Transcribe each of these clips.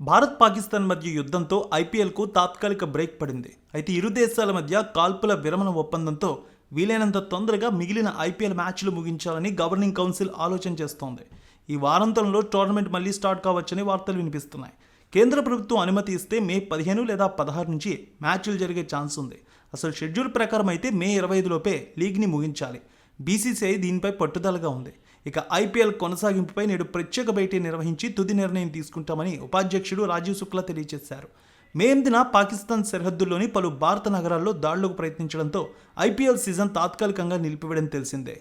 భారత్ పాకిస్తాన్ మధ్య యుద్ధంతో ఐపీఎల్కు తాత్కాలిక బ్రేక్ పడింది. అయితే ఇరు దేశాల మధ్య కాల్పుల విరమణ ఒప్పందంతో వీలైనంత తొందరగా మిగిలిన ఐపీఎల్ మ్యాచ్లు ముగించాలని గవర్నింగ్ కౌన్సిల్ ఆలోచన చేస్తోంది. ఈ వారాంతంలో టోర్నమెంట్ మళ్ళీ స్టార్ట్ కావచ్చని వార్తలు వినిపిస్తున్నాయి. కేంద్ర ప్రభుత్వం అనుమతి ఇస్తే మే పదిహేను లేదా పదహారు నుంచి మ్యాచ్లు జరిగే ఛాన్స్ ఉంది. అసలు షెడ్యూల్ ప్రకారం అయితే మే ఇరవై ఐదులోపే లీగ్ని ముగించాలి. బీసీసీఐ దీనిపై పట్టుదలగా ఉంది. ఇక ఐపీఎల్ కొనసాగింపుపై నేడు ప్రత్యేక భేటీ నిర్వహించి తుది నిర్ణయం తీసుకుంటామని ఉపాధ్యక్షుడు రాజీవ్ శుక్లా తెలియజేశారు. మే ఎనిమిదిన పాకిస్తాన్ సరిహద్దుల్లోని పలు భారత నగరాల్లో దాడులకు ప్రయత్నించడంతో ఐపీఎల్ సీజన్ తాత్కాలికంగా నిలిపివేయడం తెలిసిందే.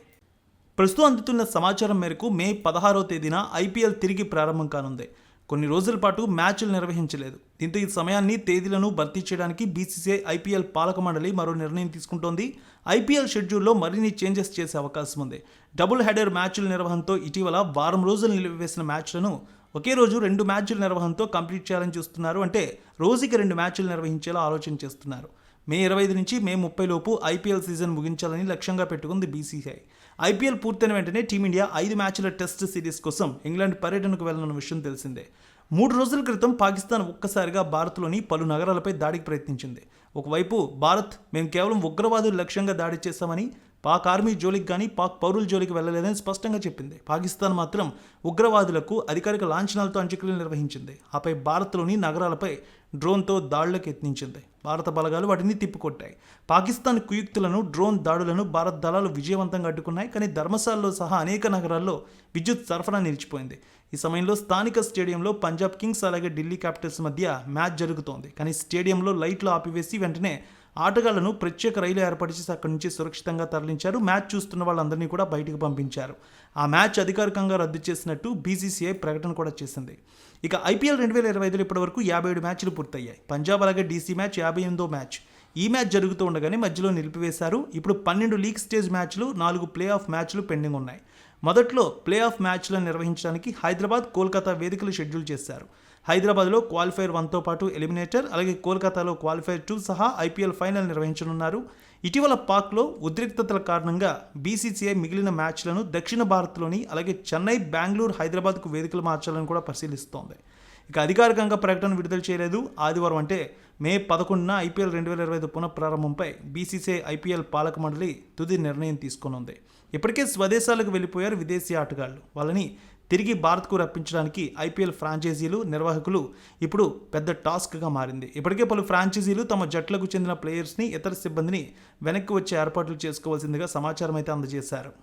ప్రస్తుతం అందుతున్న సమాచారం మేరకు మే పదహారో తేదీన ఐపీఎల్ తిరిగి ప్రారంభం కానుంది. కొన్ని రోజుల పాటు మ్యాచ్లు నిర్వహించలేదు. దీంతో ఈ సమయాన్ని తేదీలను భర్తీ చేయడానికి బీసీసీఐ ఐపీఎల్ పాలక మండలి మరో నిర్ణయం తీసుకుంటోంది. ఐపీఎల్ షెడ్యూల్లో మరిన్ని చేంజెస్ చేసే అవకాశం ఉంది. డబుల్ హెడర్ మ్యాచ్ల నిర్వహణతో ఇటీవల వారం రోజులు నిలిపివేసిన మ్యాచ్లను ఒకే రోజు రెండు మ్యాచ్ల నిర్వహణతో కంప్లీట్ చేయాలని చూస్తున్నారు. అంటే రోజుకి రెండు మ్యాచ్లు నిర్వహించేలా ఆలోచన చేస్తున్నారు. మే ఇరవై ఐదు నుంచి మే ముప్పై లోపు ఐపీఎల్ సీజన్ ముగించాలని లక్ష్యంగా పెట్టుకుంది బీసీసీఐ. ఐపీఎల్ పూర్తయిన వెంటనే టీమిండియా ఐదు మ్యాచ్ల టెస్ట్ సిరీస్ కోసం ఇంగ్లాండ్ పర్యటనకు వెళ్ళనున్న విషయం తెలిసిందే. మూడు రోజుల క్రితం పాకిస్తాన్ ఒక్కసారిగా భారత్లోని పలు నగరాలపై దాడికి ప్రయత్నించింది. ఒకవైపు భారత్ మేము కేవలం ఉగ్రవాదులు లక్ష్యంగా దాడి చేశామని పాక్ ఆర్మీ జోలికి కానీ పాక్ పౌరుల జోలికి వెళ్ళలేదని స్పష్టంగా చెప్పింది. పాకిస్తాన్ మాత్రం ఉగ్రవాదులకు అధికారిక లాంఛనాలతో అంత్యక్రియలు నిర్వహించింది. ఆపై భారత్లోని నగరాలపై డ్రోన్తో దాడులకు యత్నించింది. భారత బలగాలు వాటిని తిప్పికొట్టాయి. పాకిస్తాన్ కుయుక్తులను డ్రోన్ దాడులను భారత్ దళాలు విజయవంతంగా అడ్డుకున్నాయి. కానీ ధర్మశాలలో సహా అనేక నగరాల్లో విద్యుత్ సరఫరా నిలిచిపోయింది. ఈ సమయంలో స్థానిక స్టేడియంలో పంజాబ్ కింగ్స్ అలాగే ఢిల్లీ క్యాపిటల్స్ మధ్య మ్యాచ్ జరుగుతోంది. కానీ స్టేడియంలో లైట్లు ఆపివేసి వెంటనే ఆటగాళ్ళను ప్రత్యేక రైలు ఏర్పాటు చేసి అక్కడి నుంచి సురక్షితంగా తరలించారు. మ్యాచ్ చూస్తున్న వాళ్ళందరినీ కూడా బయటకు పంపించారు. ఆ మ్యాచ్ అధికారికంగా రద్దు చేసినట్టు బీసీసీఐ ప్రకటన కూడా చేసింది. ఇక ఐపీఎల్ రెండు వేల ఇరవై ఐదులో ఇప్పటివరకు యాభై ఏడు మ్యాచ్లు పూర్తయ్యాయి. పంజాబ్ అలాగే డీసీ మ్యాచ్ యాభై ఎనిమిదో మ్యాచ్. ఈ మ్యాచ్ జరుగుతూ ఉండగానే మధ్యలో నిలిపివేశారు. ఇప్పుడు పన్నెండు లీగ్ స్టేజ్ మ్యాచ్లు నాలుగు ప్లే ఆఫ్ మ్యాచ్లు పెండింగ్ ఉన్నాయి మొదట్లో ప్లే ఆఫ్ మ్యాచ్లను నిర్వహించడానికి హైదరాబాద్ కోల్కతా వేదికలు షెడ్యూల్ చేశారు. హైదరాబాద్లో క్వాలిఫైర్ వన్తో పాటు ఎలిమినేటర్ అలాగే కోల్కతాలో క్వాలిఫైర్ టూ సహా ఐపీఎల్ ఫైనల్ నిర్వహించనున్నారు. ఇటీవల పాక్లో ఉద్రిక్తతల కారణంగా బీసీసీఐ మిగిలిన మ్యాచ్లను దక్షిణ భారత్లోని అలాగే చెన్నై బెంగళూరు హైదరాబాద్కు వేదికలు మార్చాలని కూడా పరిశీలిస్తోంది. ఇక అధికారికంగా ప్రకటన విడుదల చేయలేదు. ఆదివారం అంటే మే పదకొండున ఐపీఎల్ రెండు వేల ఇరవై ఐదు పునఃప్రారంభంపై బీసీసీ ఐపీఎల్ పాలక మండలి తుది నిర్ణయం తీసుకునుంది. ఇప్పటికే స్వదేశాలకు వెళ్ళిపోయారు విదేశీ ఆటగాళ్ళు. వాళ్ళని తిరిగి భారత్కు రప్పించడానికి ఐపీఎల్ ఫ్రాంచైజీలు నిర్వాహకులు ఇప్పుడు పెద్ద టాస్క్గా మారింది. ఇప్పటికే పలు ఫ్రాంచైజీలు తమ జట్లకు చెందిన ప్లేయర్స్ని ఇతర సిబ్బందిని వెనక్కి వచ్చే ఏర్పాట్లు చేసుకోవాల్సిందిగా సమాచారం అయితే అందజేశారు.